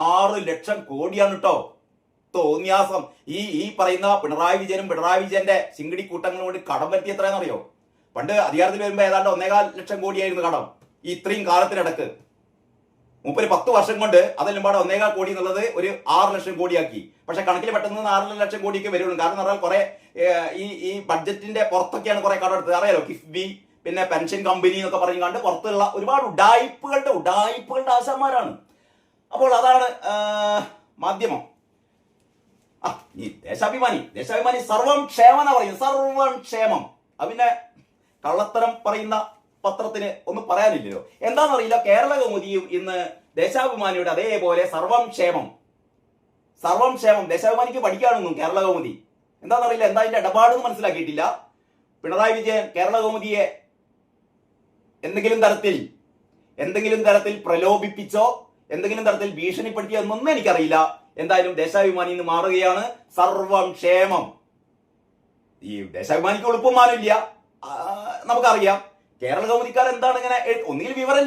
ആറ് ലക്ഷം കോടിയാണ് കേട്ടോ തോന്നിയാസം ഈ ഈ പറയുന്ന പിണറായി വിജയനും പിണറായി വിജയന്റെ ചിങ്കിടി കൂട്ടങ്ങളും കൊണ്ട് കടം പറ്റി എത്രയാണെന്നറിയോ പണ്ട് അധികാരത്തിൽ വരുമ്പോൾ ഏതാണ്ട് ഒന്നേകാൽ ലക്ഷം കോടിയായിരുന്നു കടം. ഈ ഇത്രയും കാലത്തിനിടക്ക്. മുപ്പത് പത്ത് വർഷം കൊണ്ട് അതെല്ലാം പാടെ ഒന്നേകാൽ കോടി എന്നുള്ളത് ഒരു ആറ് ലക്ഷം കോടിയാക്കി. പക്ഷെ കണക്കിൽ പെട്ടെന്ന് ആറ് ലക്ഷം കോടിയൊക്കെ വരുള്ളൂ. കാരണം പറഞ്ഞാൽ കുറെ ഈ ഈ ബഡ്ജറ്റിന്റെ പുറത്തൊക്കെയാണ് കുറെ കടം എടുത്തത്. അറിയാലോ? കിഫ്ബി പിന്നെ പെൻഷൻ കമ്പനി എന്നൊക്കെ പറഞ്ഞുകൊണ്ട് പുറത്തുള്ള ഒരുപാട് ഉഡായിപ്പുകളുടെ ഉഡായിപ്പുകളുടെ ആശാന്മാരാണ്. അപ്പോൾ അതാണ് മാധ്യമം. ആ ഈ ദേശാഭിമാനി ദേശാഭിമാനി സർവം ക്ഷേമം പറയും സർവം ക്ഷേമം. അതിന്റെ കള്ളത്തരം പറയുന്ന പത്രത്തിന് ഒന്നും പറയാനില്ലല്ലോ. എന്താണെന്നറിയില്ല കേരള കൗമുദിയും ഇന്ന് ദേശാഭിമാനിയുടെ അതേപോലെ സർവം ക്ഷേമം. സർവം ക്ഷേമം. ദേശാഭിമാനിക്ക് പഠിക്കാനൊന്നും കേരള കൗമുദി. എന്താണെന്നറിയില്ല എന്താ അതിന്റെ ഇടപാടെന്ന് മനസ്സിലാക്കിയിട്ടില്ല. പിണറായി വിജയൻ കേരള കൗമുദിയെ എന്തെങ്കിലും തരത്തിൽ എന്തെങ്കിലും തരത്തിൽ പ്രലോഭിപ്പിച്ചോ എന്തെങ്കിലും തരത്തിൽ ഭീഷണിപ്പെടുത്തിയ എന്നൊന്നും എനിക്കറിയില്ല. എന്തായാലും ദേശാഭിമാനി ഇന്ന് മാറുകയാണ്. സർവം ക്ഷേമം. ഈ ദേശാഭിമാനിക്ക് എളുപ്പമാനില്ല നമുക്കറിയാം. കേരള കൗമുദിക്കാർ എന്താണ് ഇങ്ങനെ ഒന്നിൽ വിവരം